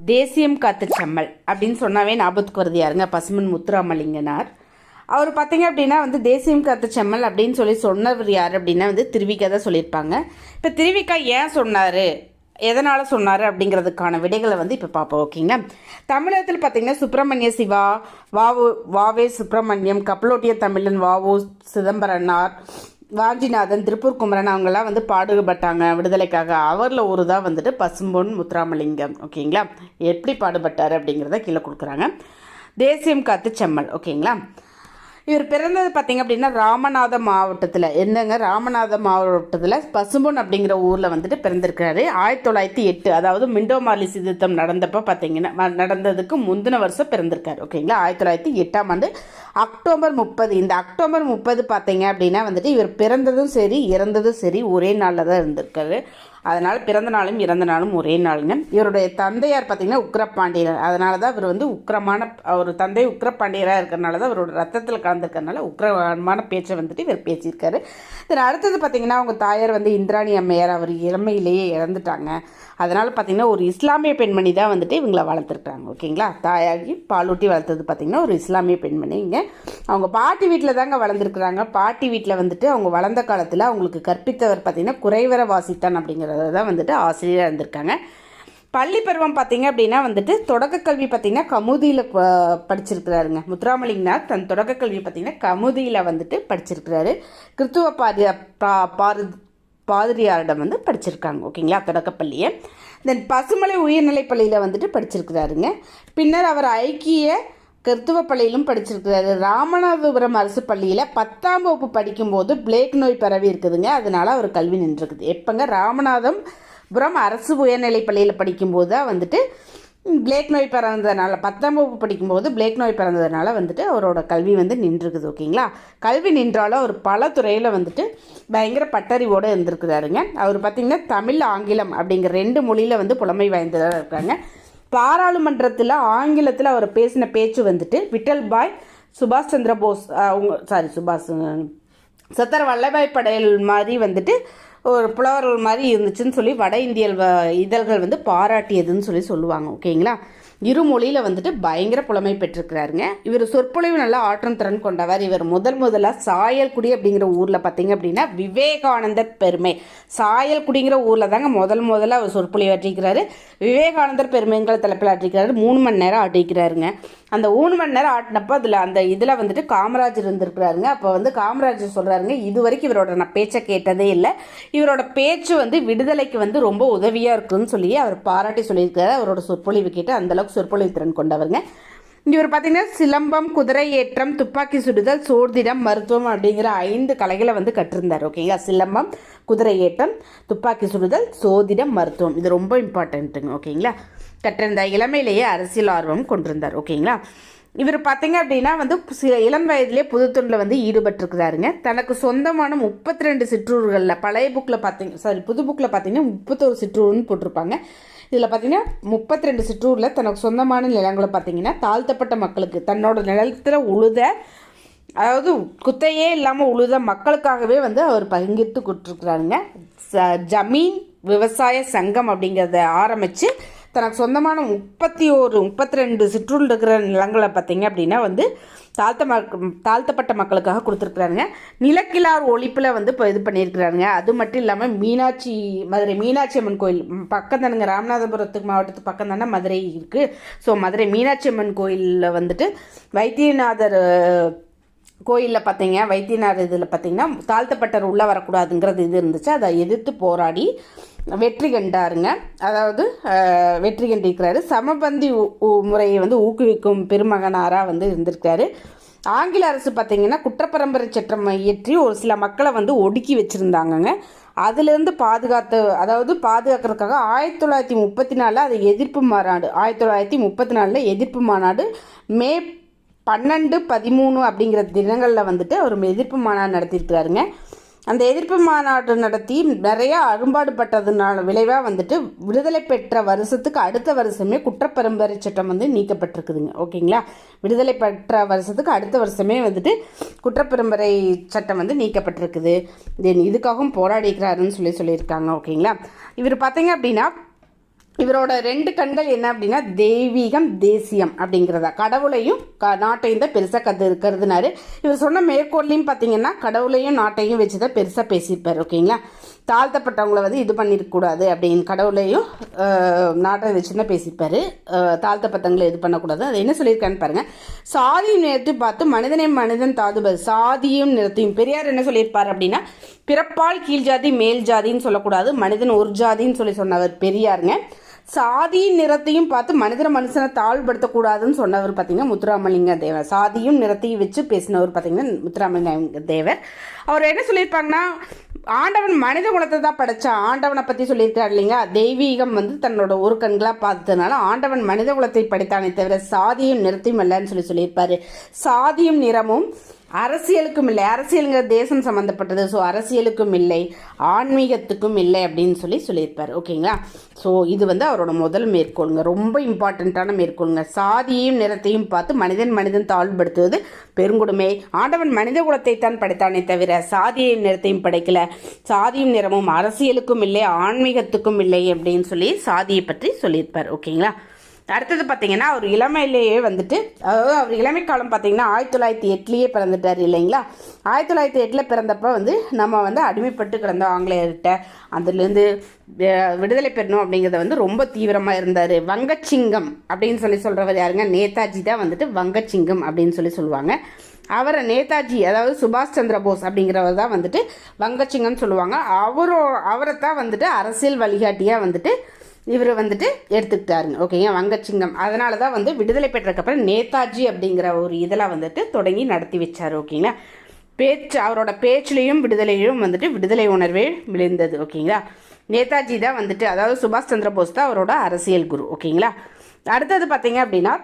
தேசியம் காத்து செம்மல் அப்படின்னு சொன்னாவே ஞாபகத்துக்கு வருது யாருங்க? பசுமன் முத்துராமலிங்கனார். அவர் பார்த்தீங்க அப்படின்னா வந்து தேசியம் காத்து செம்மல் அப்படின்னு சொல்லி சொன்னவர் யார் அப்படின்னா வந்து திருவிக்கா தான் சொல்லியிருப்பாங்க. இப்போ திருவிக்கா ஏன் சொன்னார்? எதனால் சொன்னார் அப்படிங்கிறதுக்கான விடைகளை வந்து இப்போ பார்ப்போம் ஓகேங்களா? தமிழகத்தில் பார்த்தீங்கன்னா சுப்பிரமணிய சிவா வாவு வாவே சுப்பிரமணியம் கப்பலோட்டிய தமிழன் வாவு சிதம்பரனார் வாஞ்சிநாதன் திருப்பூர் குமரன் அவங்கெல்லாம் வந்து பாடுபட்டாங்க. விடுதலைக்காக அவரில் ஒரு தான் வந்துட்டு பசும்பொன் முத்துராமலிங்கம் ஓகேங்களா? எப்படி பாடுபட்டார் அப்படிங்கிறத கீழே கொடுக்குறாங்க. தேசியம் காத்து செம்மல் ஓகேங்களா? இவர் பிறந்தது பார்த்திங்க அப்படின்னா ராமநாத மாவட்டத்தில். என்னங்க? ராமநாத மாவட்டத்தில் பசும்பொன் அப்படிங்கிற ஊரில் வந்துட்டு பிறந்திருக்கிறாரு. ஆயிரத்தி தொள்ளாயிரத்தி எட்டு அதாவது மிண்டோமார்லி சீர்திருத்தம் நடந்தப்போ பார்த்தீங்கன்னா நடந்ததுக்கு முந்தின வருஷம் பிறந்திருக்காரு. ஓகேங்களா? ஆயிரத்தி தொள்ளாயிரத்தி எட்டாம் ஆண்டு அக்டோபர் முப்பது. இந்த அக்டோபர் முப்பது பார்த்தீங்க அப்படின்னா வந்துட்டு இவர் பிறந்ததும் சரி இறந்ததும் சரி ஒரே நாளில் தான் இருந்திருக்காரு. அதனால் பிறந்த நாளும் இறந்த நாளும் ஒரே நாளுங்க. இவருடைய தந்தையார் பார்த்தீங்கன்னா உக்ரப்பாண்டியர். அதனால தான் இவர் வந்து உக்கிரமான அவர் தந்தை உக்ரப்பாண்டியராக இருக்கிறனால தான் அவரோட ரத்தத்தில் கலந்துருக்கறனால உக்ரமான பேச்சை வந்துட்டு இவர் பேசியிருக்காரு. தென் அடுத்தது பார்த்தீங்கன்னா அவங்க தாயார் வந்து இந்திராணி அம்மையார். அவர் இளமையிலேயே இறந்துட்டாங்க. அதனால் பார்த்தீங்கன்னா ஒரு இஸ்லாமிய பெண்மணி தான் வந்துட்டு இவங்களை வளர்த்துருக்காங்க ஓகேங்களா? தாயாகி பாலூட்டி வளர்த்தது பார்த்திங்கன்னா ஒரு இஸ்லாமிய பெண்மணிங்க. அவங்க பாட்டி வீட்டில் தாங்க வளர்ந்துருக்குறாங்க. பாட்டி வீட்டில் வந்துட்டு அவங்க வளர்ந்த காலத்தில் அவங்களுக்கு கற்பித்தவர் பார்த்திங்கன்னா குறைவர வாசித்தான் அப்படிங்கிற தான் வந்துட்டு ஆசிரியராக இருந்திருக்காங்க. பள்ளி பருவம் பார்த்தீங்க அப்படின்னா வந்துட்டு தொடக்க கல்வி பார்த்தீங்கன்னா கமுதியில் படிச்சிருக்கிறாருங்க. முத்துராமலிங்கனார் தன் தொடக்க கல்வி பார்த்தீங்கன்னா கமுதியில் வந்துட்டு படிச்சிருக்கிறாரு. கிறித்துவ பாதி பா பாரு பாதிரியாரிடம் வந்து படிச்சிருக்காங்க. ஓகேங்களா? தொடக்கப்பள்ளியை தென் பசுமலை உயர்நிலைப் பள்ளியில் வந்துட்டு படிச்சிருக்கிறாருங்க. பின்னர் அவர் ஐக்கிய கிறித்துவ பள்ளியிலும் படிச்சிருக்கிறாரு ராமநாதபுரம் அரசு பள்ளியில் பத்தாம் வகுப்பு படிக்கும்போது பிளேக் நோய் பரவி இருக்குதுங்க. அதனால அவர் கல்வி நின்றுருக்குது எப்பங்க ராமநாதபுரம் அரசு உயர்நிலை பள்ளியில் படிக்கும்போது தான் வந்துட்டு பிளேக் நோய் பிறந்ததுனால பத்தாம் வகுப்பு படிக்கும்போது பிளேக் நோய் பிறந்ததுனால வந்துட்டு அவரோட கல்வி வந்து நின்றுருக்குது ஓகேங்களா? கல்வி நின்றாலும் அவர் பல துறையில் வந்துட்டு பயங்கர பட்டறிவோடு இருந்திருக்கிறாருங்க. அவர் பார்த்திங்கன்னா தமிழ் ஆங்கிலம் அப்படிங்கிற ரெண்டு மொழியில் வந்து புலமை வாய்ந்ததாக இருக்காங்க. பாராளுமன்றத்தில் ஆங்கிலத்தில் அவர் பேசின பேச்சு வந்துட்டு விட்டல் பாய் சுபாஷ் சந்திர போஸ் அவங்க சாரி சுபாஷ் சத்தர் வல்லபாய் படேல் மாதிரி வந்துட்டு ஒரு புலவர்கள் மாதிரி இருந்துச்சுன்னு சொல்லி வட இந்தியல் வ- இதழ்கள் வந்து பாராட்டியதுன்னு சொல்லி சொல்லுவாங்க ஓகேங்களா? இரு மொழியில் வந்துட்டு பயங்கர புலமை பெற்றிருக்கிறாருங்க. இவர் சொற்பொழிவு நல்லா ஆற்றம் திறன் கொண்டவர். இவர் முதல் முதலாக சாயல்குடி அப்படிங்கிற ஊரில் பார்த்தீங்க அப்படின்னா விவேகானந்தர் பெருமை. சாயல்குடிங்கிற ஊரில் தாங்க முதல் முதல்ல அவர் சொற்பொழிவு ஆற்றிக்கிறாரு விவேகானந்தர் பெருமைங்கிற தலைப்பில் ஆற்றிக்கிறாரு மூணு மணி நேரம் ஆட்டிக்கிறாருங்க அந்த ஊன் மணி நேரம் ஆட்டினப்போ அதில் அந்த இதில் வந்துட்டு காமராஜர் இருந்திருக்கிறாருங்க. அப்போ வந்து காமராஜர் சொல்கிறாருங்க இது வரைக்கும் இவரோட நான் பேச்சை கேட்டதே இல்லை. இவரோட பேச்சு வந்து விடுதலைக்கு வந்து ரொம்ப உதவியாக இருக்குன்னு சொல்லி அவர் பாராட்டி சொல்லியிருக்காரு. அவரோட சொற்பொழிவு கேட்டு அந்தளவுக்கு சொற்பொழிவு திறன் கொண்டவருங்க. இவர் பார்த்தீங்கன்னா சிலம்பம் குதிரை ஏற்றம் துப்பாக்கி சுடுதல் சோர்திடம் மருத்துவம் அப்படிங்கிற ஐந்து கலைகளை வந்து கற்றிருந்தார். ஓகேங்களா? சிலம்பம் குதிரை ஏற்றம் துப்பாக்கி சுடுதல் சோதிடம் மருத்துவம். இது ரொம்ப இம்பார்ட்டண்ட்டுங்க ஓகேங்களா? கற்றிருந்த இளமையிலேயே அரசியல் ஆர்வம் கொண்டிருந்தார். ஓகேங்களா? இவர் பார்த்தீங்க அப்படின்னா வந்து சில இளம் வயதிலே புதுத்தொண்டில் வந்து ஈடுபட்டிருக்கிறாருங்க. தனக்கு சொந்தமான முப்பத்தி ரெண்டு சிற்றூர்களில் பழைய புக்கில் பார்த்தீங்க சாரி புது புக்கில் பார்த்தீங்கன்னா முப்பத்தோரு சிற்றூர்னு போட்டிருப்பாங்க. இதில் பார்த்தீங்கன்னா முப்பத்தி ரெண்டு சிற்றூரில் தனக்கு சொந்தமான நிலங்களை பார்த்தீங்கன்னா தாழ்த்தப்பட்ட மக்களுக்கு தன்னோட நிலத்தில் உழுத அதாவது குத்தையே இல்லாமல் உழுத மக்களுக்காகவே வந்து அவர் பகிர்ந்து கொடுத்துருக்குறாருங்க. ச- ஜமீன் விவசாய சங்கம் அப்படிங்கிறத ஆரம்பித்து தனக்கு சொந்தமான முப்பத்தி ஒரு முப்பத்தி ரெண்டு சிற்றூரில் இருக்கிற நிலங்களை பார்த்தீங்க அப்படின்னா வந்து தாழ்த்த மக் தாழ்த்தப்பட்ட மக்களுக்காக கொடுத்துருக்குறாருங்க. நிலக்கிழார் ஒழிப்பில் வந்து இப்போ இது பண்ணியிருக்கிறாருங்க. அது மட்டும் இல்லாமல் மீனாட்சி மதுரை மீனாட்சி அம்மன் கோயில் பக்கம் தானுங்க ராமநாதபுரத்துக்கு மாவட்டத்துக்கு பக்கம் தானே மதுரை இருக்குது ஸோ மதுரை மீனாட்சி அம்மன் கோயிலில் வந்துட்டு வைத்தியநாதர் கோயிலில் பார்த்தீங்க வைத்தியநாதர் இதில் பார்த்தீங்கன்னா தாழ்த்தப்பட்டவர் உள்ளே வரக்கூடாதுங்கிறது இது இருந்துச்சு. அதை எதிர்த்து போராடி வெற்றி கண்டாருங்க. அதாவது வெற்றி கண்டிருக்கிறாரு. சமபந்தி முறையை வந்து ஊக்குவிக்கும் பெருமகனாராக வந்து இருந்திருக்காரு ஆங்கில அரசு பார்த்தீங்கன்னா குற்றப்பரம்பரை சட்டம் இயற்றி ஒரு சில மக்களை வந்து ஒடுக்கி வச்சுருந்தாங்கங்க. அதுலேருந்து பாதுகாத்து அதாவது பாதுகாக்கிறதுக்காக ஆயிரத்தி தொள்ளாயிரத்தி முப்பத்தி நாலில் அது எதிர்ப்பு மாநாடு ஆயிரத்தி தொள்ளாயிரத்தி முப்பத்தி நாலில் எதிர்ப்பு மாநாடு மே பன்னெண்டு பதிமூணு அப்படிங்கிற தினங்களில் வந்துட்டு அவர் எதிர்ப்பு மாநாடு நடத்தியிருக்கிறாருங்க. அந்த எதிர்ப்பு மாநாடு நடத்தி நிறையா அரும்பாடுபட்டதுனால விளைவாக வந்துட்டு விடுதலை பெற்ற வருஷத்துக்கு அடுத்த வருஷமே குற்றப்பரம்பரை சட்டம் வந்து நீக்கப்பட்டிருக்குதுங்க. ஓகேங்களா? விடுதலை பெற்ற வருஷத்துக்கு அடுத்த வருஷமே வந்துட்டு குற்றப்பரம்பரை சட்டம் வந்து நீக்கப்பட்டிருக்குது. தென் இதுக்காகவும் போராடிக்கிறாருன்னு சொல்லி சொல்லியிருக்காங்க. ஓகேங்களா? இவர் பார்த்தீங்க அப்படின்னா இவரோட ரெண்டு கண்கள் என்ன அப்படின்னா தெய்வீகம் தேசியம் அப்படிங்கிறதா. கடவுளையும் க நாட்டையும் தான் பெருசாக கரு கருதுனாரு. இவர் சொன்ன மேற்கோள்லையும் பார்த்தீங்கன்னா கடவுளையும் நாட்டையும் வச்சு தான் பெருசாக பேசியிருப்பார் ஓகேங்களா? தாழ்த்தப்பட்டவங்கள வந்து இது பண்ணிருக்கக்கூடாது அப்படின்னு கடவுளையும் நாட்டை வச்சு தான் பேசியிருப்பார் தாழ்த்தப்பட்டவங்களை இது பண்ணக்கூடாது. அது என்ன சொல்லியிருக்கான்னு பாருங்கள் சாதியும் நிறத்தை பார்த்து மனிதனை மனிதன் தாதுபது. சாதியும் நிறத்தையும் பெரியார் என்ன சொல்லியிருப்பார் அப்படின்னா பிறப்பால் கீழ் ஜாதி மேல் ஜாதின்னு சொல்லக்கூடாது. மனிதன் ஒரு ஜாதின்னு சொல்லி சொன்னவர் பெரியாருங்க. சாதியின் நிறத்தையும் பார்த்து மனிதர் மனுஷனை தாழ்படுத்தக்கூடாதுன்னு சொன்னவர் பார்த்தீங்கன்னா முத்துராமலிங்க தேவர். சாதியும் நிறத்தையும் வச்சு பேசினவர் பார்த்தீங்கன்னா முத்துராமலிங்க தேவர். அவர் என்ன சொல்லியிருப்பாங்கன்னா ஆண்டவன் மனித குலத்தை தான் படைச்சான் ஆண்டவனை பற்றி சொல்லியிருக்காரு இல்லைங்க தெய்வீகம் வந்து தன்னோட ஒரு கண்களாக பார்த்ததுனால ஆண்டவன் மனித குலத்தை படைத்தானே தவிர சாதியும் நிறத்தையும் இல்லைன்னு சொல்லி சொல்லியிருப்பாரு. சாதியும் நிறமும் அரசியலுக்கும் இல்லை. அரசியலுங்கிற தேசம் சம்மந்தப்பட்டது ஸோ அரசியலுக்கும் இல்லை. ஆன்மீகத்துக்கும் இல்லை அப்படின்னு சொல்லி சொல்லியிருப்பார். ஓகேங்களா? ஸோ இது வந்து அவரோட முதல் மேற்கோளுங்க. ரொம்ப இம்பார்ட்டண்ட்டான மேற்கோளுங்க. சாதியையும் நிறத்தையும் பார்த்து மனிதன் மனிதன் தாழ்வுபடுத்துவது பெருங்கொடுமை. ஆண்டவன் மனித குலத்தை தான் படைத்தானே தவிர சாதியையும் நிறத்தையும் படைக்கல. சாதியும் நிறமும் அரசியலுக்கும் இல்லை ஆன்மீகத்துக்கும் இல்லை அப்படின்னு சொல்லி சாதியை பற்றி சொல்லியிருப்பார். ஓகேங்களா? அடுத்தது பார்த்தீங்கன்னா அவர் இளமையிலேயே வந்துட்டு அதாவது அவர் இளமை காலம் பார்த்தீங்கன்னா ஆயிரத்தி தொள்ளாயிரத்தி எட்டுலேயே பிறந்துட்டார் இல்லைங்களா? ஆயிரத்தி தொள்ளாயிரத்தி எட்டில் பிறந்தப்ப வந்து நம்ம வந்து அடிமைப்பட்டு கிடந்தோம் ஆங்கிலேயர்கிட்ட அதுலேருந்து விடுதலை பெறணும் அப்படிங்கிறத வந்து ரொம்ப தீவிரமாக இருந்தார். வங்கச்சிங்கம் அப்படின்னு சொல்லி சொல்கிறவர் யாருங்க? நேதாஜி தான் வந்துட்டு வங்கச்சிங்கம் அப்படின்னு சொல்லி சொல்லுவாங்க. அவரை நேதாஜி அதாவது சுபாஷ் சந்திர போஸ் அப்படிங்கிறவர் தான் வந்துட்டு வங்கச்சிங்கம்னு சொல்லுவாங்க. அவரோ அவரை தான் வந்துட்டு அரசியல் வழிகாட்டியாக வந்துட்டு இவர் வந்துட்டு எடுத்துக்கிட்டாருங்க. ஓகேங்க வங்கச்சிங்கம் அதனால தான் வந்து விடுதலை பெற்றதுக்கப்புறம் நேதாஜி அப்படிங்கிற ஒரு இதெல்லாம் வந்துட்டு தொடங்கி நடத்தி வச்சார் ஓகேங்களா பேச்சு அவரோட பேச்சுலேயும் விடுதலையிலும் வந்துட்டு விடுதலை உணர்வே விழுந்தது ஓகேங்களா நேதாஜி தான் வந்துட்டு அதாவது சுபாஷ் சந்திர போஸ் தான் அவரோட அரசியல் குரு ஓகேங்களா அடுத்தது பார்த்தீங்க அப்படின்னா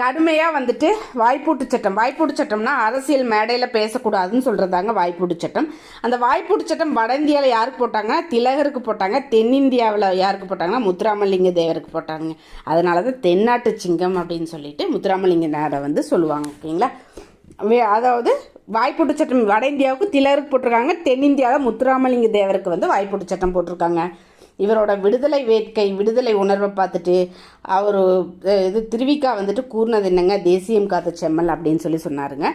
கடுமையாக வந்துட்டு வாய்ப்பூட்டு சட்டம். வாய்ப்பூட்டு சட்டம்னா அரசியல் மேடையில் பேசக்கூடாதுன்னு சொல்கிறதாங்க வாய்ப்பூட்டு சட்டம். அந்த வாய்ப்பூட்டு சட்டம் வட இந்தியாவில் யாருக்கு போட்டாங்கன்னா திலகருக்கு போட்டாங்க தென்னிந்தியாவில் யாருக்கு போட்டாங்கன்னா முத்துராமலிங்க தேவருக்கு போட்டாங்க. அதனால தான் தென்னாட்டு சிங்கம் அப்படின்னு சொல்லிட்டு முத்துராமலிங்க நேரை வந்து சொல்லுவாங்க ஓகேங்களா? அதாவது வாய்ப்பூட்டு சட்டம் வட இந்தியாவுக்கு திலகருக்கு போட்டிருக்காங்க தென்னிந்தியாவில் முத்துராமலிங்க தேவருக்கு வந்து வாய்ப்பூட்டு சட்டம் போட்டிருக்காங்க. இவரோட விடுதலை வேட்கை விடுதலை உணர்வை பார்த்துட்டு அவர் இது திருவிக்கா வந்துட்டு கூர்னது என்னங்க? தேசியம் காத்த செம்மல் அப்படின்னு சொல்லி சொன்னாருங்க.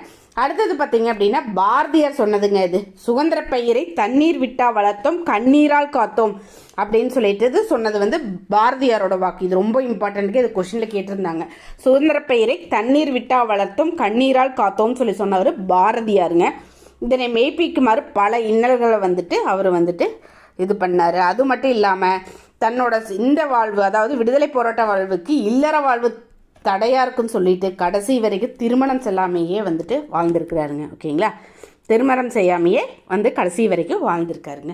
அடுத்தது பார்த்தீங்க அப்படின்னா பாரதியார் சொன்னதுங்க இது. சுதந்திர பயிரை தண்ணீர் விட்டா வளர்த்தோம் கண்ணீரால் காத்தோம் அப்படின்னு சொல்லிட்டு சொன்னது வந்து பாரதியாரோட வாக்கு. இது ரொம்ப இம்பார்ட்டன்ட்க்கு இது கொஷினில் கேட்டிருந்தாங்க. சுதந்திர பயிரை தண்ணீர் விட்டா வளர்த்தோம் கண்ணீரால் காத்தோம்னு சொல்லி சொன்னவர் பாரதியாருங்க. இதனை மெய்ப்பிக்குமாறு பல இன்னல்களை வந்துட்டு அவர் வந்துட்டு இது பண்ணார். அது மட்டும் இல்லாமல் தன்னோட இந்த வாழ்வு அதாவது விடுதலை போராட்ட வாழ்வுக்கு இல்லற வாழ்வு தடையாக இருக்குன்னு சொல்லிட்டு கடைசி வரைக்கும் திருமணம் செல்லாமையே வந்துட்டு வாழ்ந்திருக்கிறாருங்க. ஓகேங்களா? திருமணம் செய்யாமையே வந்து கடைசி வரைக்கும் வாழ்ந்திருக்காருங்க.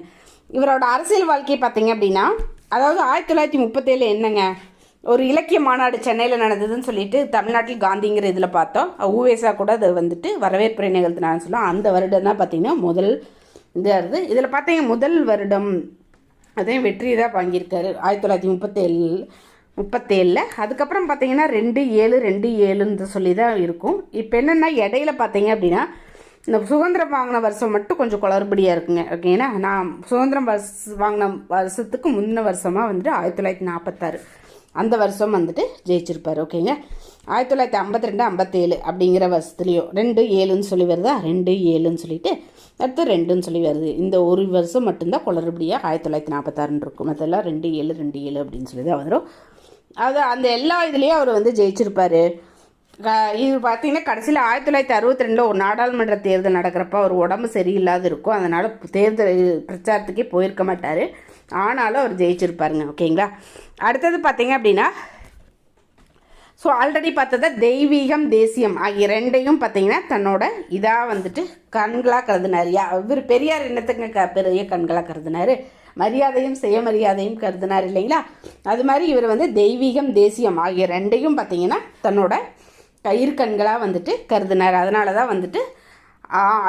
இவரோட அரசியல் வாழ்க்கையை பார்த்தீங்க அப்படின்னா அதாவது ஆயிரத்தி தொள்ளாயிரத்தி முப்பத்தேழு என்னங்க? ஒரு இலக்கிய மாநாடு சென்னையில் நடந்ததுன்னு சொல்லிட்டு தமிழ்நாட்டில் காந்திங்கிற இதில் பார்த்தோம். ஊவேசா கூட அது வந்துட்டு வரவேற்புரை நிகழ்த்தினான்னு சொல்லலாம் அந்த வருடம் தான் பார்த்தீங்கன்னா முதல் இதாக இருக்குது இதில் பார்த்தீங்க முதல் வருடம் அதையும் வெற்றி தான் வாங்கியிருக்காரு. ஆயிரத்தி தொள்ளாயிரத்தி முப்பத்தேழு முப்பத்தேழில். அதுக்கப்புறம் பார்த்தீங்கன்னா ரெண்டு ஏழு ரெண்டு ஏழுன்னு சொல்லி தான் இருக்கும். இப்போ என்னென்னா இடையில பார்த்தீங்க அப்படின்னா இந்த சுதந்திரம் வாங்கின வருஷம் மட்டும் கொஞ்சம் குளறுபடியாக இருக்குங்க. ஓகேங்களா நான் சுதந்திரம் வருஷ வாங்கின வருஷத்துக்கு முந்தின வருஷமாக வந்துட்டு ஆயிரத்தி தொள்ளாயிரத்தி நாற்பத்தாறு அந்த வருஷம் வந்துட்டு ஜெயிச்சிருப்பார் ஓகேங்க. ஆயிரத்தி தொள்ளாயிரத்தி ஐம்பத்தி ரெண்டு ஐம்பத்தேழு அப்படிங்கிற வருஷத்துலேயும் ரெண்டு ஏழுன்னு சொல்லி வருதா? ரெண்டு ஏழுன்னு சொல்லிட்டு அடுத்து ரெண்டுன்னு சொல்லி வருது. இந்த ஒரு வருஷம் மட்டும்தான் குளறுபடியாக ஆயிரத்தி தொள்ளாயிரத்தி நாற்பத்தாறுன்னு இருக்கும். மற்றெல்லாம் ரெண்டு ஏழு ரெண்டு ஏழு அப்படின்னு சொல்லி தான் வந்துடும் அது அந்த எல்லா இதுலேயும் அவர் வந்து ஜெயிச்சிருப்பார். இது பார்த்தீங்கன்னா கடைசியில் ஆயிரத்தி தொள்ளாயிரத்தி அறுபத்தி ரெண்டில் ஒரு நாடாளுமன்ற தேர்தல் நடக்கிறப்ப அவர் உடம்பு சரியில்லாத இருக்கும். அதனால் தேர்தல் பிரச்சாரத்துக்கே போயிருக்க மாட்டார். ஆனாலும் அவர் ஜெயிச்சிருப்பாருங்க. ஓகேங்களா? அடுத்தது பார்த்தீங்க அப்படின்னா ஸோ ஆல்ரெடி பார்த்தத தெய்வீகம் தேசியம். ஆகிய ரெண்டையும் பார்த்தீங்கன்னா தன்னோட இதாக வந்துட்டு கண்களாக கருதினார். யா இவர் பெரியார் என்னத்துக்கு க பெரிய கண்களாக கருதினார்? மரியாதையும் சுயமரியாதையும் கருதினார் இல்லைங்களா? அது மாதிரி இவர் வந்து தெய்வீகம் தேசியம் ஆகிய ரெண்டையும் பார்த்தீங்கன்னா தன்னோட கயிற்கண்களாக வந்துட்டு கருதினார். அதனால தான் வந்துட்டு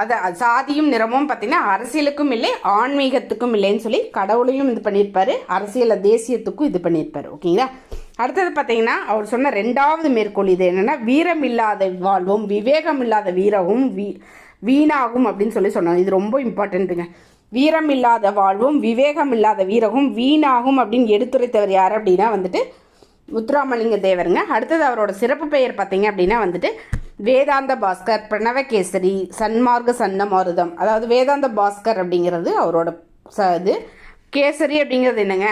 அதை சாதியும் நிறமும் பார்த்தீங்கன்னா அரசியலுக்கும் இல்லை ஆன்மீகத்துக்கும் இல்லைன்னு சொல்லி கடவுளையும் இது பண்ணியிருப்பாரு அரசியலை தேசியத்துக்கும் இது பண்ணியிருப்பார். ஓகேங்களா? அடுத்தது பார்த்தீங்கன்னா அவர் சொன்ன ரெண்டாவது மேற்கோள் இது என்னென்னா வீரம் இல்லாத வாழ்வும் விவேகம் இல்லாத வீரமும் வீ வீணாகும் அப்படின்னு சொல்லி சொன்னாங்க. இது ரொம்ப இம்பார்ட்டண்ட்டுங்க வீரம் இல்லாத வாழ்வும் விவேகம் இல்லாத வீரகம் வீணாகும் அப்படின்னு எடுத்துரைத்தவர் யார் அப்படின்னா வந்துட்டு முத்துராமலிங்க தேவருங்க. அடுத்தது அவரோட சிறப்பு பெயர் பார்த்தீங்க அப்படின்னா வந்துட்டு வேதாந்த பாஸ்கர் பிரணவகேசரி சன்மார்க்க சன்னமாருதம். அதாவது வேதாந்த பாஸ்கர் அப்படிங்கிறது அவரோட ச இது. கேசரி அப்படிங்கிறது என்னங்க?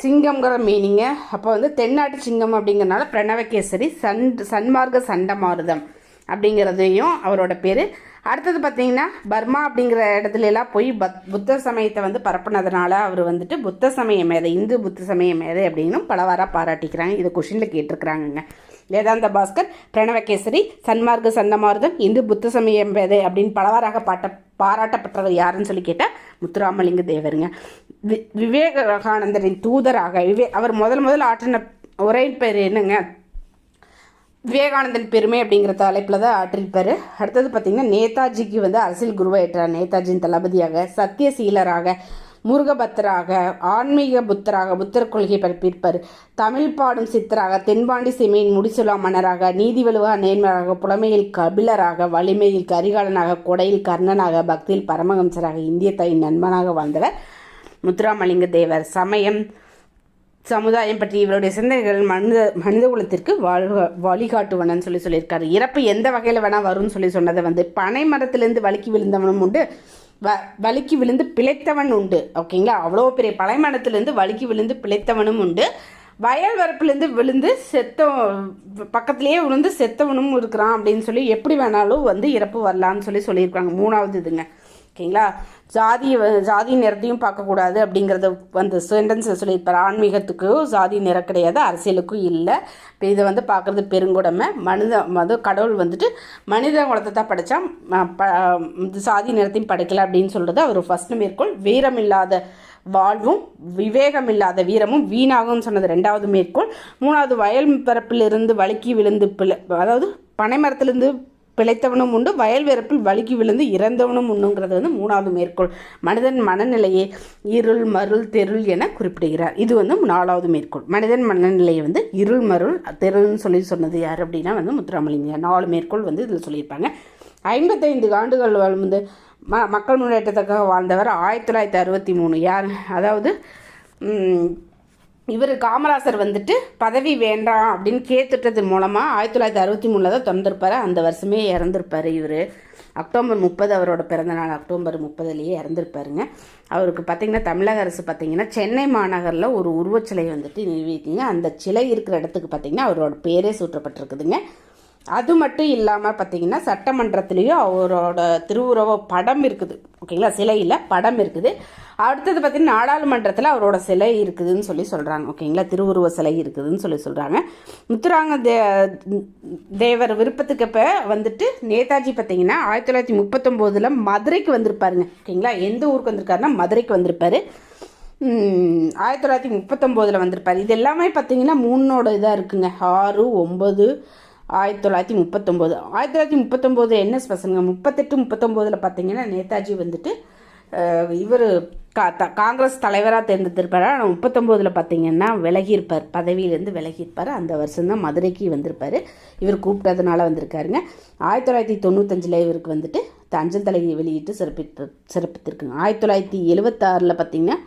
சிங்கம்ங்கிற மீனிங்க அப்போ வந்து தென்னாட்டு சிங்கம் அப்படிங்கிறனால பிரணவகேசரி சன் சன்மார்க்க சண்டமாருதம் அப்படிங்கிறதையும் அவரோட பேர் அடுத்தது பார்த்தீங்கன்னா பர்மா அப்படிங்கிற இடத்துல எல்லாம் போய் பத் புத்த சமயத்தை வந்து பரப்புனதுனால அவர் வந்துட்டு புத்த சமய மேதை இந்து புத்த சமய மேதை அப்படின்னும் பலவாராக பாராட்டிக்கிறாங்க. இதை கொஷினில் கேட்டிருக்கிறாங்கங்க. வேதாந்த பாஸ்கர் பிரணவகேசரி சன்மார்க்க சந்தமார்தம் இந்து புத்த சமய மேதை அப்படின்னு பலவாறாக பாட்ட பாராட்டப்பட்டவர் யாருன்னு சொல்லி கேட்டால் முத்துராமலிங்க தேவருங்க. வி விவேகானந்தரின் தூதராக விவே அவர் முதல் முதல் ஆற்றின உரை பேர் என்னங்க? விவேகானந்தன் பெருமை அப்படிங்கிற தலைப்பில் தான் ஆற்றிருப்பார். அடுத்தது பார்த்திங்கன்னா நேதாஜிக்கு வந்து அரசியல் குருவாயிட்டார். நேதாஜியின் தளபதியாக சத்தியசீலராக முருகபத்தராக ஆன்மீக புத்தராக புத்தர் கொள்கை பரப்பியிருப்பார். தமிழ் பாடும் சித்தராக தென்பாண்டி சிமையின் முடிசுலா மன்னராக நீதி வலுவா நேர்மராக புலமையில் கபிலராக வலிமையில் கரிகாலனாக கொடையில் கர்ணனாக பக்தியில் பரமஹம்சராக இந்திய தாயின் நண்பனாக வாழ்ந்தவர் முத்துராமலிங்க தேவர் சமயம் சமுதாயம் பற்றி இவருடைய சிந்தனைகள் மனித மனித குலத்திற்கு வாழ்க வழிகாட்டுவனன்னு சொல்லி சொல்லியிருக்காரு. இறப்பு எந்த வகையில் வேணால் வரும்னு சொல்லி சொன்னதை வந்து பனை மரத்திலேருந்து வலுக்கி விழுந்தவனும் உண்டு. வ வலுக்கி விழுந்து பிழைத்தவன் உண்டு. ஓகேங்களா? அவ்வளோ பெரிய பனை மரத்திலேருந்து வலுக்கி விழுந்து பிழைத்தவனும் உண்டு. வயல் வரப்புலேருந்து விழுந்து செத்த பக்கத்துலேயே விழுந்து செத்தவனும் இருக்கிறான் அப்படின்னு சொல்லி எப்படி வேணாலும் வந்து இறப்பு வரலான்னு சொல்லி சொல்லியிருக்காங்க. மூணாவது இதுங்க. ஓகேங்களா? ஜாதி ஜாதி நிறத்தையும் பார்க்கக்கூடாது அப்படிங்கிறத வந்து சென்டென்ஸை சொல்லியிருப்பார். ஆன்மீகத்துக்கும் ஜாதி நிறம் கிடையாது அரசியலுக்கும் இல்லை. இப்போ இதை வந்து பார்க்குறது பெருங்குடமை. மனித அது கடவுள் வந்துட்டு மனித குலத்தை தான் படைத்தா ப சாதி நிறத்தையும் படைக்கல அப்படின்னு சொல்கிறது அவர் ஃபஸ்ட்டு மேற்கோள். வீரம் இல்லாத வாழ்வும் விவேகம் இல்லாத வீரமும் வீணாகும் சொன்னது ரெண்டாவது மேற்கோள். மூணாவது வயல் பரப்பிலிருந்து வழுக்கி விழுந்து பிள்ளை அதாவது பனைமரத்திலிருந்து பிழைத்தவனும் உண்டு வயல் வெறுப்பில் வழுக்கி விழுந்து இறந்தவனும் உண்டுங்கிறது வந்து மூணாவது மேற்கோள். மனிதன் மனநிலையை இருள் மருள் தெருள் என குறிப்பிடுகிறார். இது வந்து நாலாவது மேற்கோள். மனிதன் மனநிலையை வந்து இருள் மருள் தெருள்னு சொல்லி சொன்னது யார் அப்படின்னா வந்து முத்துராமலிங்க. நாலு மேற்கோள் வந்து இதில் சொல்லியிருப்பாங்க. ஐம்பத்தைந்து ஆண்டுகள் வந்து ம மக்கள் முன்னேற்றத்துக்காக வாழ்ந்தவர் ஆயிரத்தி தொள்ளாயிரத்தி அறுபத்தி மூணு. யார்? அதாவது இவர் காமராசர் வந்துட்டு பதவி வேண்டாம் அப்படின்னு கேத்துட்டது மூலமாக ஆயிரத்தி தொள்ளாயிரத்தி அறுபத்தி மூணில் தான் திறந்திருப்பார். அந்த வருஷமே இறந்துருப்பார் இவர். அக்டோபர் முப்பது அவரோட பிறந்த நாள் அக்டோபர் முப்பதுலேயே இறந்துருப்பாருங்க. அவருக்கு பார்த்திங்கன்னா தமிழக அரசு பார்த்திங்கன்னா சென்னை மாநகரில் ஒரு உருவச்சிலை வந்துட்டு நிறுவிட்டீங்க அந்த சிலை இருக்கிற இடத்துக்கு பார்த்திங்கன்னா அவரோட பேரே சூட்டப்பட்டிருக்குதுங்க. அது மட்டும் இல்லாமல் பார்த்தீங்கன்னா சட்டமன்றத்துலேயும் அவரோட திருவுருவ படம் இருக்குது. ஓகேங்களா? சிலையில் படம் இருக்குது. அடுத்தது பார்த்திங்கன்னா நாடாளுமன்றத்தில் அவரோட சிலை இருக்குதுன்னு சொல்லி சொல்கிறாங்க ஓகேங்களா? திருவுருவ சிலை இருக்குதுன்னு சொல்லி சொல்கிறாங்க முத்துராங்க தே தேவர் விருப்பத்துக்கு இப்போ வந்துட்டு நேதாஜி பார்த்தீங்கன்னா ஆயிரத்தி தொள்ளாயிரத்தி முப்பத்தொம்போதில் மதுரைக்கு வந்திருப்பாருங்க. ஓகேங்களா? எந்த ஊருக்கு வந்திருக்காருன்னா மதுரைக்கு வந்திருப்பாரு. ஆயிரத்தி தொள்ளாயிரத்தி முப்பத்தொம்போதில் வந்திருப்பார். இது எல்லாமே பார்த்தீங்கன்னா மூணோட இதாக இருக்குங்க. ஆறு ஒம்பது ஆயிரத்தி தொள்ளாயிரத்தி முப்பத்தொம்போது. ஆயிரத்தி தொள்ளாயிரத்தி முப்பத்தொம்போது என்ன ஸ்பெஷலுங்க முப்பத்தெட்டு முப்பத்தொம்போதில் பார்த்தீங்கன்னா நேதாஜி வந்துட்டு இவர் கா த காங்கிரஸ் தலைவராக தேர்ந்தெடுத்திருப்பார். ஆனால் முப்பத்தொம்போதில் பார்த்தீங்கன்னா விலகியிருப்பார். பதவியிலேருந்து விலகியிருப்பார். அந்த வருஷம்தான் மதுரைக்கு வந்திருப்பார். இவர் கூப்பிட்டதுனால வந்திருக்காருங்க. ஆயிரத்தி தொள்ளாயிரத்தி தொண்ணூத்தஞ்சில் இவருக்கு வந்துட்டு தஞ்சந்தலையை வெளியிட்டு சிறப்பித்து சிறப்பித்திருக்குங்க. ஆயிரத்தி தொள்ளாயிரத்தி எழுபத்தாறில் பார்த்தீங்கன்னா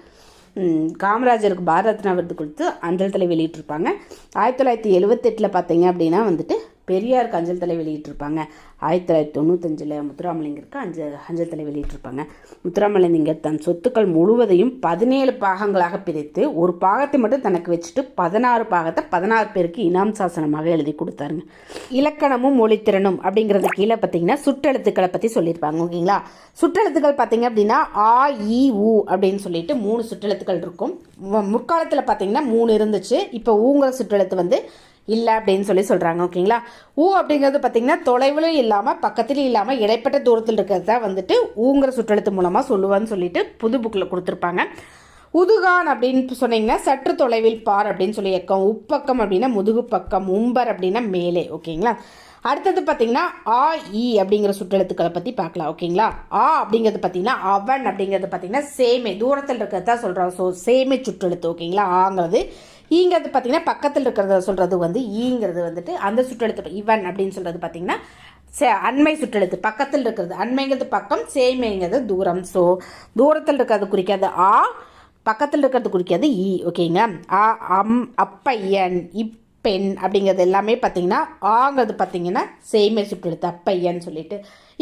காமராஜருக்கு பாரத் ரத்னா விருது கொடுத்து அஞ்சல் தலை வெளியிட்டிருப்பாங்க. ஆயிரத்தி தொள்ளாயிரத்தி எழுவத்தெட்டில் பார்த்தீங்க அப்படின்னா வந்துட்டு பெரியாருக்கு அஞ்சல் தலை வெளியிட்டிருப்பாங்க. ஆயிரத்தி தொள்ளாயிரத்தி தொண்ணூத்தஞ்சில் முத்துராமலிங்கருக்கு அஞ்சல் அஞ்சல் தலை வெளியிட்டிருப்பாங்க. முத்துராமலிங்கர் தன் சொத்துக்கள் முழுவதையும் பதினேழு பாகங்களாக பிரித்து ஒரு பாகத்தை மட்டும் தனக்கு வச்சுட்டு பதினாறு பாகத்தை பதினாறு பேருக்கு இனாம் சாசனமாக எழுதி கொடுத்தாருங்க. இலக்கணமும் மொழித்திறனும் அப்படிங்கிறது கீழே பார்த்தீங்கன்னா சுற்றெழுத்துக்களை பற்றி சொல்லியிருப்பாங்க ஓகேங்களா? சுற்றெழுத்துக்கள் பார்த்தீங்க அப்படின்னா ஆ இ உ அப்படின்னு சொல்லிட்டு மூணு சுற்றெழுத்துக்கள் இருக்கும். முற்காலத்தில் பார்த்தீங்கன்னா மூணு இருந்துச்சு. இப்போ ஊங்கிற சுற்றெழுத்து வந்து இல்லை அப்படின்னு சொல்லி சொல்கிறாங்க ஓகேங்களா? ஊ அப்படிங்கிறது பார்த்திங்கன்னா தொலைவிலும் இல்லாமல் பக்கத்துலையும் இல்லாமல் இடைப்பட்ட தூரத்தில் இருக்கிறது தான் வந்துட்டு ஊங்கிற சுற்றெழுத்து மூலமாக சொல்லுவான்னு சொல்லிட்டு புது புக்கில் கொடுத்துருப்பாங்க. உதுகான் அப்படின்னு சொன்னீங்கன்னா சற்று தொலைவில் பார் அப்படின்னு சொல்லி இயக்கம். உப்பக்கம் அப்படின்னா முதுகு பக்கம். உம்பர் அப்படின்னா மேலே ஓகேங்களா? அடுத்தது பார்த்தீங்கன்னா ஆ இ அப்படிங்கிற சுற்றெழுத்துக்களை பற்றி பார்க்கலாம் ஓகேங்களா? ஆ அப்படிங்கிறது பார்த்தீங்கன்னா அவன் அப்படிங்கிறது பார்த்தீங்கன்னா சேமே. தூரத்தில் இருக்கிறது தான் சொல்கிறோம் ஸோ சேமே சுற்றெழுத்து ஓகேங்களா? ஆங்கிறது ஈங்கிறது பார்த்தீங்கன்னா பக்கத்தில் இருக்கிறத சொல்கிறது வந்து ஈங்கிறது வந்துட்டு அந்த சுற்றெழுத்து இவன் அப்படின்னு சொல்கிறது பார்த்தீங்கன்னா சே அண்மை சுற்றெழுத்து பக்கத்தில் இருக்கிறது. அண்மைங்கிறது பக்கம் சேமைங்கிறது தூரம். ஸோ தூரத்தில் இருக்கிறது குறிக்காது ஆ பக்கத்தில் இருக்கிறது குறிக்காது ஈ ஓகேங்க? ஆ அம் அப்பையன் இப்பெண் அப்படிங்கிறது எல்லாமே பார்த்தீங்கன்னா ஆங்கிறது பார்த்தீங்கன்னா சேமை சுற்றெழுத்து அப்பையன் சொல்லிட்டு.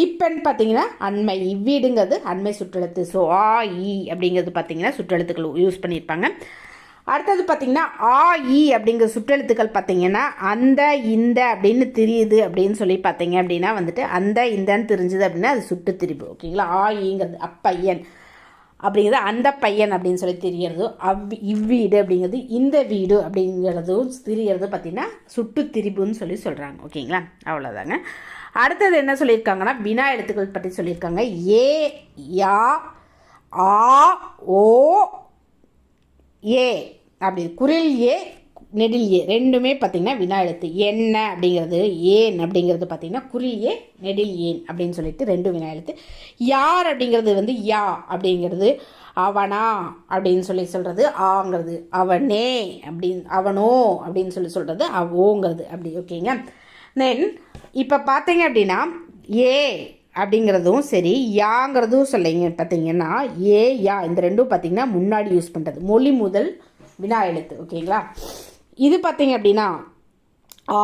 இப்பெண் பார்த்தீங்கன்னா அண்மை இவ்வீடுங்கிறது அண்மை சுற்றெழுத்து. ஸோ ஆ இ அப்படிங்கிறது பார்த்தீங்கன்னா சுற்றெழுத்துக்கள் யூஸ் பண்ணியிருப்பாங்க. அடுத்தது பார்த்தீங்கன்னா ஆ இ அப்படிங்கிற சுற்றெழுத்துக்கள் பார்த்தீங்கன்னா அந்த இந்த அப்படின்னு தெரியுது அப்படின்னு சொல்லி பார்த்தீங்க அப்படின்னா வந்துட்டு அந்த இந்தன்னு தெரிஞ்சுது அப்படின்னா அது சுட்டு திரிப்பு ஓகேங்களா? ஆ இங்கிறது அப்பையன் அப்படிங்கிறது அந்த பையன் அப்படின்னு சொல்லி தெரியறதும் அவ் இவ்வீடு அப்படிங்கிறது இந்த வீடு அப்படிங்கிறதும் தெரியறது பார்த்தீங்கன்னா சுட்டு திரிபுன்னு சொல்லி சொல்கிறாங்க ஓகேங்களா? அவ்வளோதாங்க அடுத்தது என்ன சொல்லியிருக்காங்கன்னா வினா எழுத்துக்கள் பற்றி சொல்லியிருக்காங்க. ஏ யா ஆ ஓ ஏ. அப்படி குரில் ஏ நெடில் ஏ. ரெண்டுமே பார்த்தீங்கன்னா வினா எழுத்து. என்ன அப்படிங்கிறது ஏன் அப்படிங்கிறது பார்த்தீங்கன்னா குரில் ஏ நெடில் ஏன் அப்படின்னு சொல்லிட்டு ரெண்டும் வினா எழுத்து. யார் அப்படிங்கிறது வந்து யா அப்படிங்கிறது அவனா அப்படின்னு சொல்லி சொல்கிறது ஆங்கிறது. அவனே அப்படின்னு அவனோ அப்படின்னு சொல்லி சொல்கிறது அவோங்கிறது. அப்படி ஓகேங்க. தென் இப்போ பார்த்தீங்க அப்படின்னா ஏ அப்படிங்கிறதும் சரி யாங்கிறதும் சொல்லிங்க பார்த்தீங்கன்னா ஏ யா. இந்த ரெண்டும் பார்த்தீங்கன்னா முன்னாடி யூஸ் பண்ணுறது மொழி முதல் வினா எழுத்து ஓகேங்களா? இது பார்த்தீங்க அப்படின்னா ஆ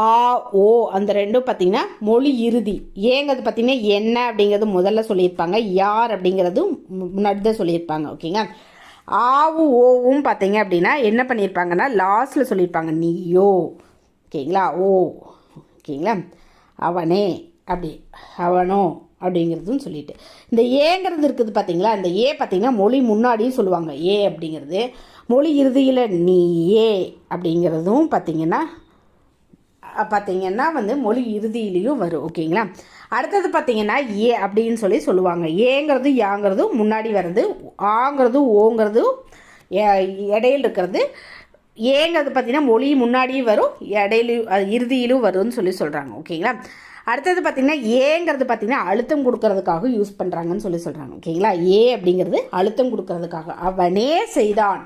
ஓ அந்த ரெண்டும் பார்த்தீங்கன்னா மொழி இறுதி. ஏங்கிறது பார்த்தீங்கன்னா என்ன அப்படிங்கிறது முதல்ல சொல்லியிருப்பாங்க யார் அப்படிங்கிறதும் முன்னாடி தான் சொல்லியிருப்பாங்க ஓகேங்க ஆவு ஓவும் பார்த்தீங்க அப்படின்னா என்ன பண்ணியிருப்பாங்கன்னா லாஸ்ட்டில் சொல்லியிருப்பாங்க நீயோ ஓகேங்களா? ஓ ஓகேங்களா? அவனே அப்படி அவனோ அப்படிங்கிறதும் சொல்லிட்டு. இந்த ஏங்கிறது இருக்குது பார்த்தீங்களா இந்த ஏ பார்த்தீங்கன்னா மொழி முன்னாடியும் சொல்லுவாங்க. ஏ அப்படிங்கிறது. மொழி இறுதியில் நீ ஏ அப்படிங்கிறதும் பார்த்தீங்கன்னா பார்த்தீங்கன்னா வந்து மொழி இறுதியிலையும் வரும். ஓகேங்களா? அடுத்தது பார்த்தீங்கன்னா ஏ அப்படின்னு சொல்லி சொல்லுவாங்க. ஏங்கிறது யாங்கிறதும் முன்னாடி வர்றது ஆங்கிறது ஓங்கிறதும் இடையில் இடையில இருக்கிறது. ஏங்கிறது பார்த்தீங்கன்னா மொழி முன்னாடியும் வரும் இடையிலும் அது இறுதியிலும் வரும்னு சொல்லி சொல்கிறாங்க ஓகேங்களா? அடுத்தது பார்த்திங்கன்னா ஏங்கிறது பார்த்திங்கன்னா அழுத்தம் கொடுக்கறதுக்காக யூஸ் பண்ணுறாங்கன்னு சொல்லி சொல்கிறாங்க ஓகேங்களா ஏ அப்படிங்கிறது அழுத்தம் கொடுக்கறதுக்காக. அவனே செய்தான்.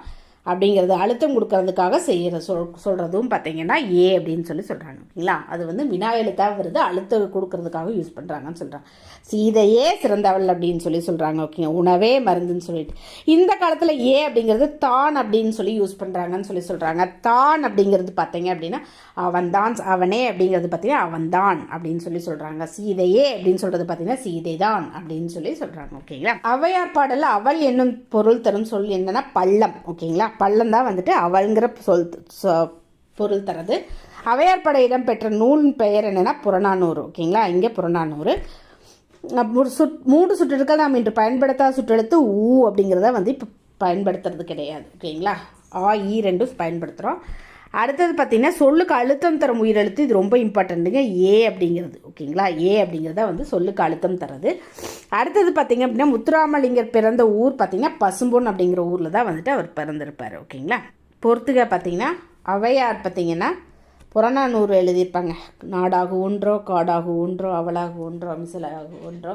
அப்படிங்கிறது அழுத்தம் கொடுக்கறதுக்காக செய்கிற சொல் சொல்கிறதும் பார்த்தீங்கன்னா ஏ அப்படின்னு சொல்லி சொல்கிறாங்க ஓகேங்களா? அது வந்து வினா எழுத்தாக வருது அழுத்தம் கொடுக்கறதுக்காக யூஸ் பண்ணுறாங்கன்னு சொல்கிறாங்க சீதையே சிறந்தவள் அப்படின்னு சொல்லி சொல்கிறாங்க ஓகேங்க. உணவே மருந்துன்னு சொல்லிட்டு. இந்த காலத்தில் ஏ அப்படிங்கிறது தான் அப்படின்னு சொல்லி யூஸ் பண்ணுறாங்கன்னு சொல்லி சொல்கிறாங்க தான் அப்படிங்கிறது பார்த்தீங்க அப்படின்னா அவன்தான் அவனே அப்படிங்கிறது பார்த்தீங்கன்னா அவன்தான் அப்படின்னு சொல்லி சொல்கிறாங்க சீதையே அப்படின்னு சொல்கிறது பார்த்தீங்கன்னா சீதை தான் அப்படின்னு சொல்லி சொல்கிறாங்க ஓகேங்களா? அவையார் பாடலில் அவள் என்னும் பொருள் தரும் சொல் என்னன்னா பள்ளம் ஓகேங்களா? பள்ளம் தான் வந்துட்டு அவள்ங்கிற சொல் சொ- பொருள் தரது. அவையார் படை இடம்பெற்ற நூல் பெயர் என்னென்னா புறநானூறு ஓகேங்களா? இங்கே புறநானூறு. சுட் மூன்று சுற்றெழுக்கள் நாம் இன்று பயன்படுத்தாத சுற்றெழுத்து ஊ அப்படிங்கிறத வந்து இப்போ பயன்படுத்துறது கிடையாது ஓகேங்களா? ஆ ஈ ரெண்டும் பயன்படுத்துகிறோம் அடுத்தது பார்த்தீங்கன்னா சொல்லுக்கு அழுத்தம் தரும் உயிரெழுத்து இது ரொம்ப இம்பார்ட்டண்ட்டுங்க ஏ அப்படிங்கிறது ஓகேங்களா? ஏ அப்படிங்கிறத வந்து சொல்லுக்கு அழுத்தம் தரது. அடுத்தது பார்த்தீங்க அப்படின்னா முத்துராமலிங்கர் பிறந்த ஊர் பார்த்திங்கன்னா பசும்பொன் அப்படிங்கிற ஊரில் தான் வந்துட்டு அவர் பிறந்திருப்பார் ஓகேங்களா? பொறுத்துக பார்த்தீங்கன்னா அவையார் பார்த்தீங்கன்னா புறநானூறு எழுதியிருப்பாங்க. நாடாக ஒன்றோ காடாக ஒன்றோ அவளாக ஒன்றோ அமிசலாக ஒன்றோ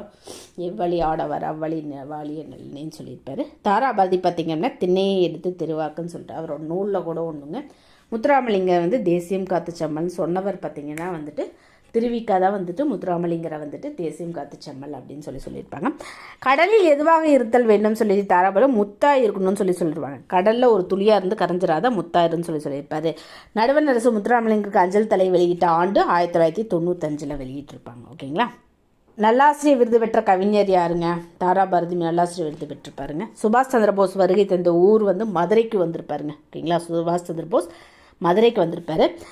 எவ்வளி ஆடவர் அவ்வழி வாலிய நெல்லின்னு சொல்லியிருப்பார். தாராபாரதி பார்த்தீங்கன்னா திண்ணையை எடுத்து திருவாக்குன்னு சொல்லிட்டு அவரோட நூலில் கூட ஒன்றுங்க முத்துராமலிங்க வந்து தேசியம் காத்து சொன்னவர் பார்த்தீங்கன்னா வந்துட்டு திருவிக்கா தான் வந்துட்டு முத்துராமலிங்கரை வந்துட்டு தேசியம் காத்து செம்மல் அப்படின்னு சொல்லி சொல்லியிருப்பாங்க. கடலில் எதுவாக இருத்தல் வேண்டும் சொல்லி தாராபுரம்? முத்தா இருக்கணும்னு சொல்லி சொல்லிடுவாங்க கடலில் ஒரு துளியாக இருந்து கரைஞ்சிராத முத்தா இருன்னு சொல்லி சொல்லியிருப்பாரு. நடுவண் அரசு முத்துராமலிங்கருக்கு அஞ்சல் தலை வெளியிட்ட ஆண்டு ஆயிரத்தி தொள்ளாயிரத்தி தொண்ணூத்தஞ்சில் வெளியிட்டிருப்பாங்க. ஓகேங்களா? நல்லாசிரியர் விருது பெற்ற கவிஞர் யாருங்க? தாராபாரதி நல்லாசிரியர் விருது பெற்றிருப்பாருங்க. சுபாஷ் சந்திர போஸ் வருகை தந்த ஊர் வந்து மதுரைக்கு வந்திருப்பாருங்க. ஓகேங்களா? சுபாஷ் சந்திர போஸ் மதுரைக்கு வந்திருப்பாரு.